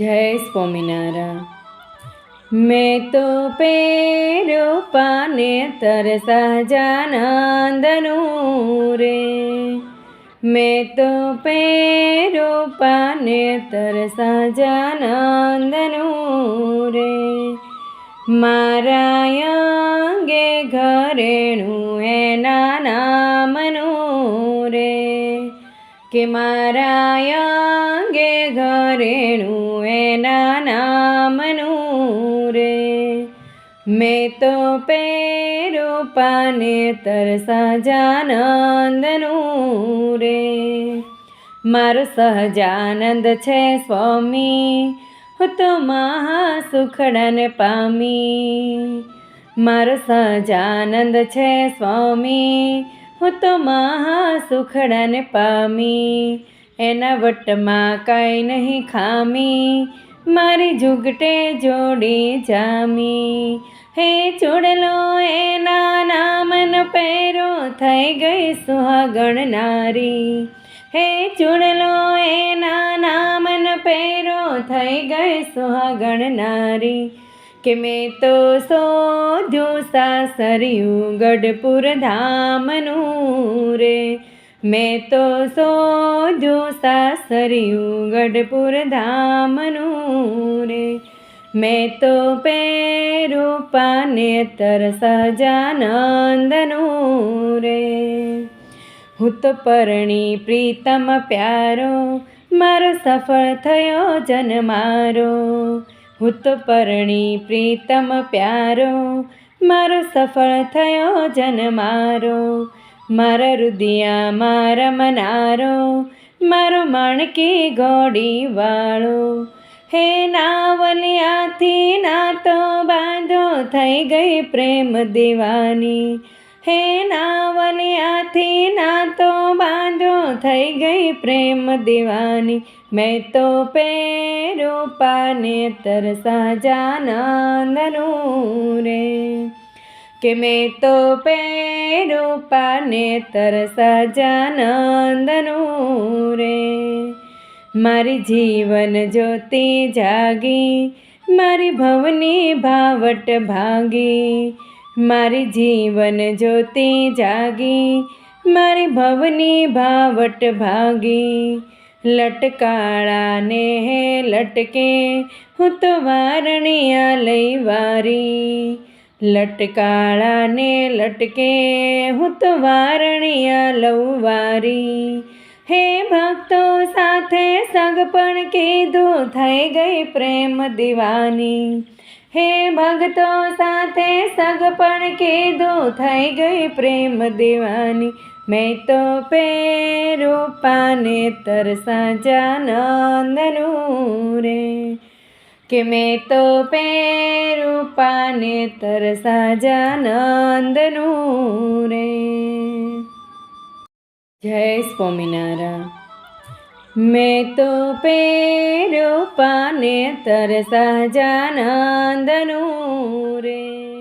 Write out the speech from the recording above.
જય સ્વામિનારાયણ. મેં તો પેરો પાને તરસા જાનંદનું રે મેં તો પેરો પાને તરસા જાનંદનું રે મારા અંગે ઘરેણું કે મારા અંગે ઘરેણું એના નામનું રે. મેં તો પેરો પાને તરસા જાનંદનું રે. મારો સહજાનંદ છે સ્વામી, હું તો મહાસુખડાને પામી. મારો સહજાનંદ છે સ્વામી હું તો મહાસુખડાને પામી, એના વટમાં કાંઈ નહીં ખામી, મારી જુગટે જોડી જામી. હે ચોડલો, એના નામન પેરો થઈ ગઈ સુહાગણ નારી. હે ચૂડલો, એના નામન પેરો થઈ ગઈ સુહાગણ નારી. કે મેં તો શોધ્યું સાસરિયું ગઢપુર ધામનું રે. મેં તો શોધ્યું સાસરિયું ગઢપુર ધામનું રે. મેં તો પેરું પાને તરસા જાનંદનું રે. હું તો પરણી પ્રીતમ પ્યારો, મારો સફળ થયો જન મારો. હું તો પરણી પ્રીતમ પ્યારો, મારો સફળ થયો જન મારો મારા રુદિયા મારા મનારો, મારો માણકી ગોડી વાળો હે નાવલિયાથી નાતો બાંધો થઈ ગઈ પ્રેમ દીવાની. હે નાવલિયાથી નાતો થઈ ગઈ પ્રેમ દીવાની. મેં તો પેરો પાને તરસા જાનંદનું રે. કે મેં તો પેરો પાને તરસા જાનંદનું રે. મારી જીવન જ્યોતિ જાગી, મારી ભવની ભાવટ ભાગી. મારી જીવન જ્યોતિ જાગી મારી ભવની ભાવટ ભાગી, લટકાળાને હે લટકે, હું તો વારણિયા લઈ વારી. લટકાળાને લટકે, હું તો વારણિયા લઉં વારી. હે ભક્તો સાથે સગપણ કીધું થઈ ગઈ પ્રેમ દિવાની. હે ભક્તો સાથે સગપણ કીધું થઈ ગઈ પ્રેમ દીવાની. મેં તો પેરો પાને તરસા જાનંદનું રે. કે મેં તો પેરો પાને તરસા જાનંદનું રે. જય સ્વામિનારાયણ મેં તો પેરો પાને તરસા જાનંદનું રે.